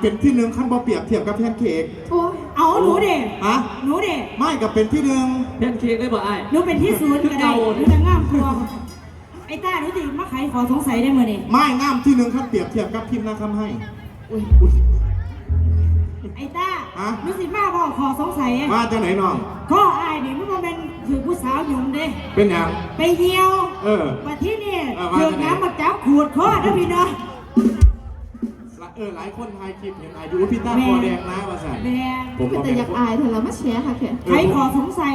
เป็นที่หนึ่งขั้นบ่เปรียบเทียบกับแพนเค้กโอ้ยเอาหนูเด็ฮะหนูเด็ไม่กับเป็นที่หนึ่งแพนเค้กได้บ่ไอ้าย หนูเป็นที่ศูนย์ก็ได้หนูจะงามกลัวไอ้ต้าหนูติมาไขขอสงสัยได้มื่อนี่ไม่งามที่หนึ่งขั้นเปรียบเทียบกับพิมพ์นาคำให้อุ๊ย ไอ้ต้าฮะ หนูสิมาบอกขอสงสัยอะมาจากไหนน้องข้ออายนี่มันบ่เป็นถือผู้สาวหยุ่มเด้ เป็นหยังไปเหี่ยว เออ มาที่นี่เออว่าเดือจะไหนน้ำมาจับขูดคอนะพี่เนาะ เออหลายคนทายคลิปเห็นอายุพี่ต้าคอแดงนะว่าสั่นแดงผมเป็นก็แต่เป็นอยากอายเธอแล้วมาแชร์ค่ะแค่ใครขอสงสัย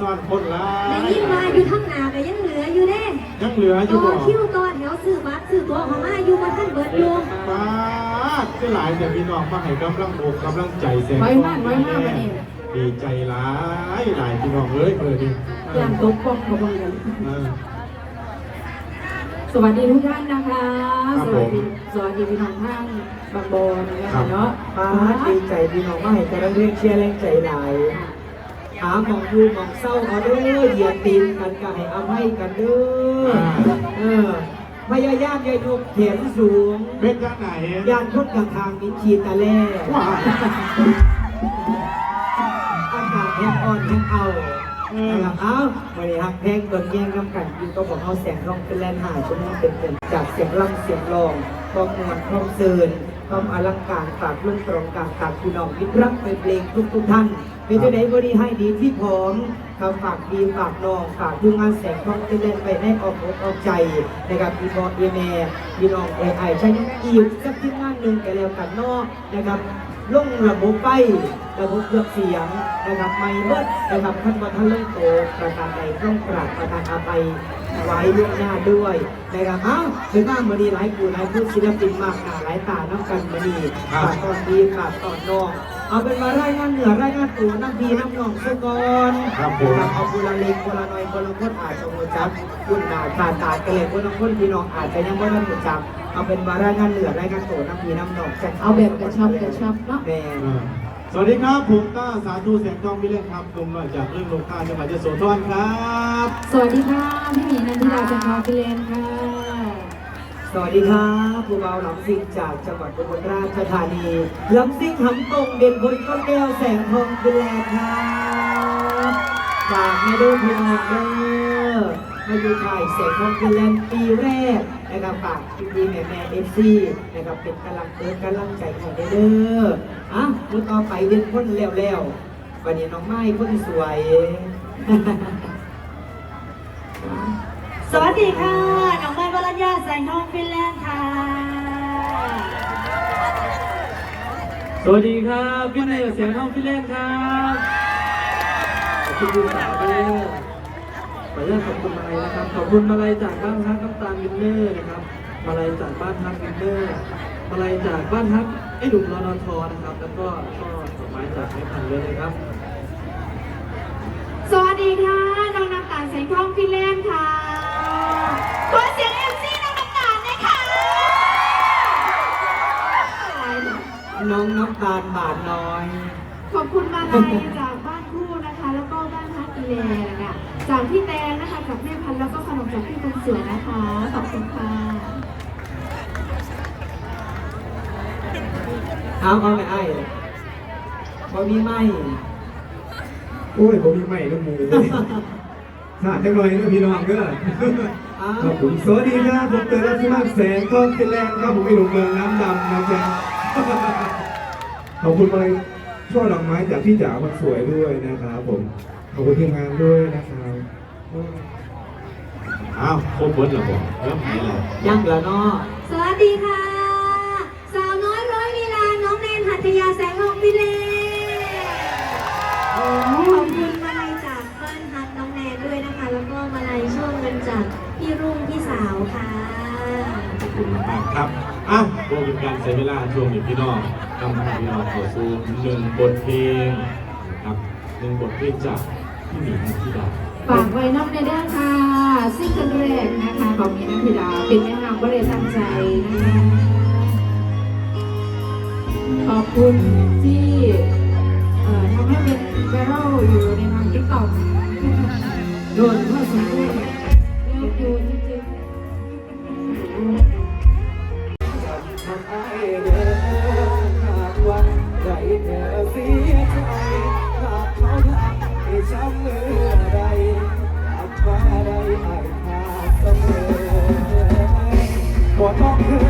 ซ่อนคนละในยิ่งมาอยู่ข้างหน้าก็ยังเหลืออยู่เด้ยังเหลืออยู่ต่อบ่คิวต่อแถวซื้อบัตรซื้อตั๋วของมาอยู่มาท่านเบิดอยู่ป้าดคือหลายแต่พี่น้องมาให้กำลังอกกำลังใจแสงไว้มากไว้มากมาเนี่ยดีใจหลายหลายพี่น้องเอ้ยเปิดดิยามตกปอกเขาบังกันเออสวัสดีทุกท่านนะคะ ครับสวัสดีผมสวัสดีพี่น้องทางบางบอนนะคะเนาะป้าดีใจพี่น้องมาให้กำลังเรียกเชียร์แรงใจหลาย หาหมองอยู่หมองเศร้าเขาเด้อเหยียดตีนกันก็ให้อภัยกันเด้อเออพยายามอย่ายกแขนสูงเป็นจังไหนยานพ้นกลางทางมินชีตะแล่ว้ายอากาศแห้งอ่อนแห้งเอานะครับเอ้าวันนี้ฮักแพงเบิ่งแย่งน้ำกันอยู่ก็บอกเอาแสงรองเป็นแลนหาชั่วโมงเป็นเป็นจากเสียงลำเสียงรองความมวลความเซิน ความอลังการฝากลุงตรงกางฝากพี่น้องมิตรรักไปเพลงทุกทุกท่านเป็นจะไหนบริให้ดีที่พร้อมคำฝากดีฝากน้องฝากดูงานแสงทองจะเล่นไปในออกอกออกใจนะครับพี่บอเอแม่พี่น้องเอไอใช้อีกสักที่งานหนึ่งแกแล้วกันนอกนะครับลงระบบไประบบเครื่องเสียงนะครับไม่เบิดนะครับท่านบอท่านลโตประการใดต้องกราบประการอาไป ไว้ล่วงหน้าด้วยนะครับเอ้าถึงหน้ามือดีหลายผู้หลายผู้ศิลปินมากหน้าหลายตาน้ำกันมือดีฝากตอนดีฝากตอนน้องเอาเป็นมารายงานเหนือรายงานตัวน้ำพีน้ำหนองซะก่อนครับผมนะครับเอาคนละเล็กคนละน้อยคนละคนอาจจะหัวจับคุณหนาตาตาเกล็ดคนละคนพี่น้องอาจจะยังไม่ได้หัวจับเอาเป็นมารายงานเหนือรายงานตัวน้ำพีน้ำหนองจะเอาแบบกระชับกระชับเนาะ แม่เออ สวัสดีครับ ผมต้าสาธุแสงทองมิเล่นครับหนุ่มหน่อยจากเรื่องลงค่าจังหวัดยโสธรครับสวัสดีค่ะพี่หมีนันทิดาจันทร์พิเลนค่ะ สวัสดีครับผู้เบาหลำซิงจากจังหวัดอุบลราชธานีลำซิงหำตรงเด่นบนก้นแก้วแสงทองเป็นแลครับฝากแม่ด้วยพี่น้องเด้อ มาอยู่ถ่ายแสงทองเป็นแลนปีแรกนะครับฝากพี่พีแม่แม่เอฟซีนะครับเป็นกำลังเติมกำลังใจให้เด้ออะมือต่อไปเด่นพ้นแล้วแล้ววันนี้น้องไม้พ้นสวย สวัสดีค่ะ น้องไม้วรัญญาแสงทองฟินแลนด์ค่ะ สวัสดีครับพี่เนยเสียงห้องพี่เล่นครับขอบคุณคุณสาวด้วย ขออนุญาตขอบคุณมาลัยนะครับ ขอบคุณมาลัยจากบ้านฮักน้ำตาลวินเนอร์นะครับ มาลัยจากบ้านฮักวินเนอร์ มาลัยจากบ้านฮักไอ้หนุ่มรอนอทอนะครับ แล้วก็ช่อดอกไม้จากไม้พันเลยนะครับ สวัสดีค่ะ น้องน้ำตาลแสงทองพิเลนค่ะ ขอเสียงเอฟซีน้องน้ำตาลนะคะอะไรเนี่ยน้องน้ำตาลบาทน้อย ขอบคุณมาลัยจากบ้านคู่นะคะ แล้วก็บ้านฮักอีเลนะคะ จากพี่แตงนะคะจากแม่พันธุ์แล้วก็ขนมจากพี่คนสวยนะคะ ขอบคุณค่ะเอาเอาไม่ไอ้บ่มีไม่โอ้ยผมมีใหม่ก็มูสาดจังเลยนะพี่น้องเด้อเอาครับผมสวัสดีครับผมเตยรัชมาศแสงทองฟินแลนด์ครับผมไอ้หนุ่มเมืองน้ำดำนะจ๊ะขอบคุณมา ช่อดอกไม้จากพี่จ๋าคนสวยด้วยนะครับผมขอบคุณทีมงานด้วยนะครับอ้าวครบหมดแล้วบ่เริ่มหายแล้วยังเหรอเนาะสวัสดีค่ะ สาวน้อยร้อยลีลาน้องแนนหัตยาแสงทองฟินแลนด์ขอบคุณมาลัยจากเปิ้ลฮัทน้องแนนด้วยนะคะ แล้วก็มาลัยช่วงเงินจากพี่รุ่งพี่สาวค่ะขอบคุณมากครับอ้าวโปรเป็นการใช้เวลาช่วงนี้พี่น้อง ทำให้พี่น้องเข้าสู่หนึ่งบทเพลงนะครับหนึ่งบทเพลงจากพี่หมีนันทิดาฝากไว้น้ำในด้อค่ะซิงเกิลแรกนะคะของมีนันทิดาเป็นแม่งามบริตั้งใจนะคะขอบคุณที่เอ่อทำให้เป็นไวรัลอยู่ในทางติ๊กต็อกโดนพ่อสมบูรณ์เลิกดูจ บ่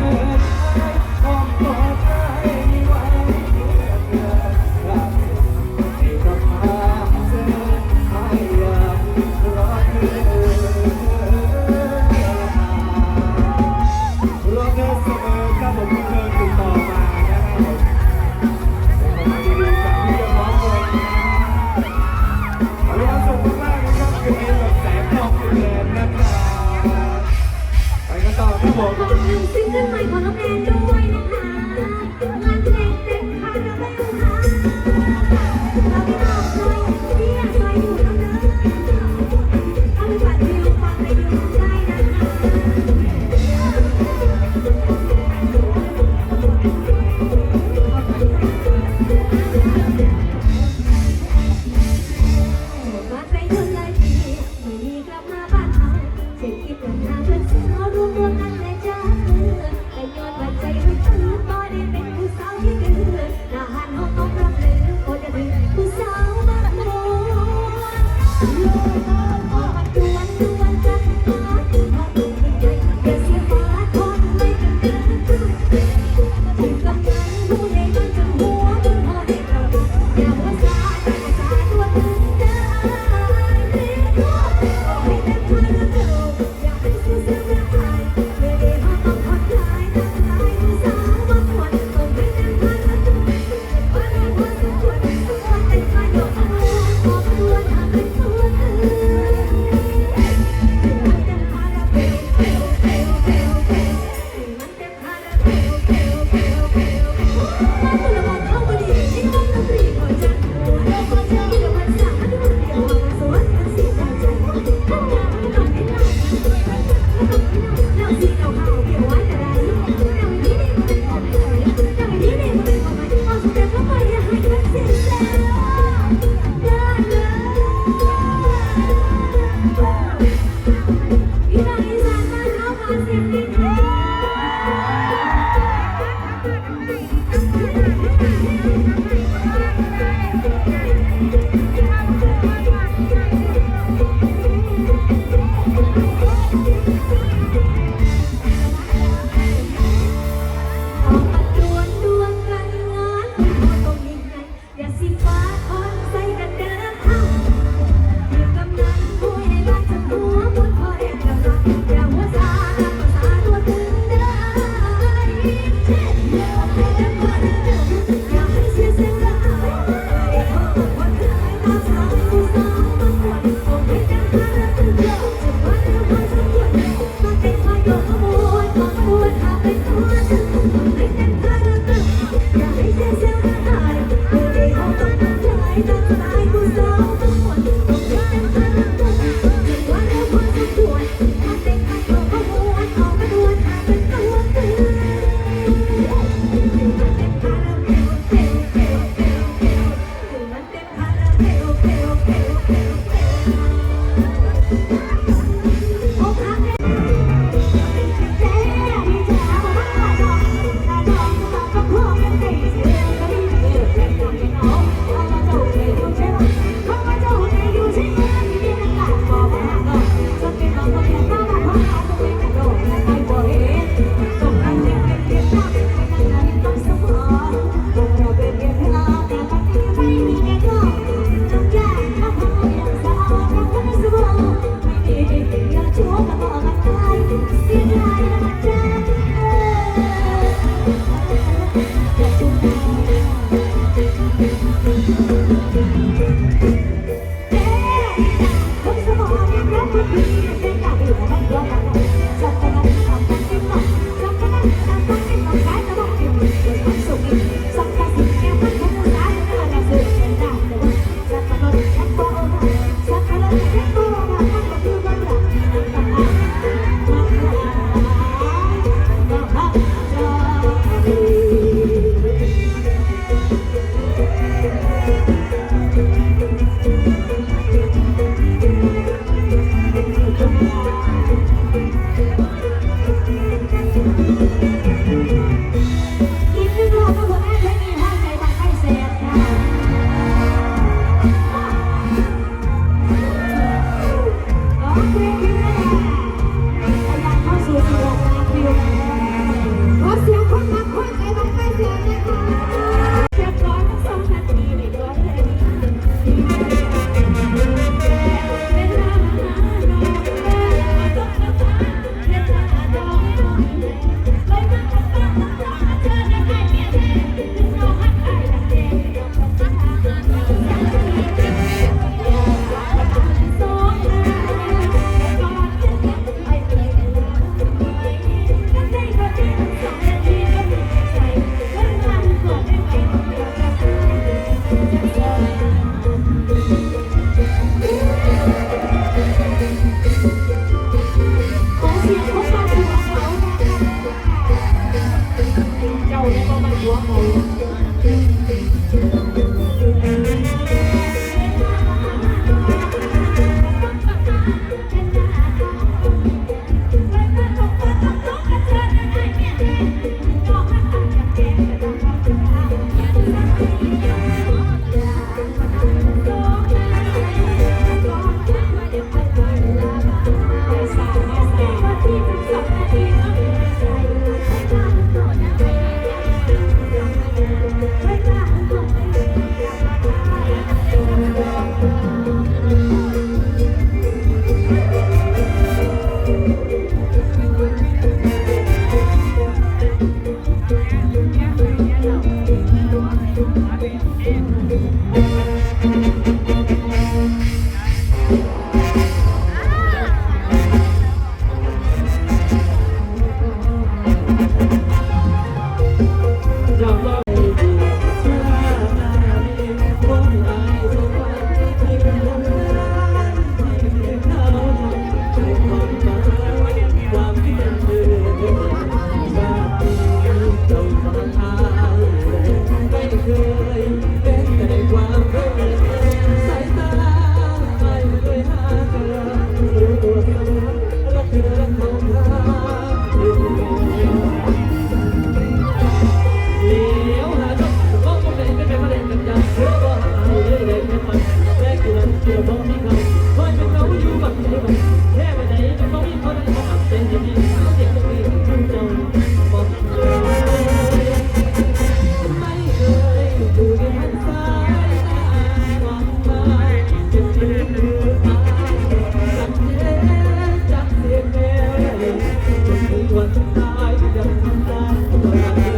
เดียวกันกันกัน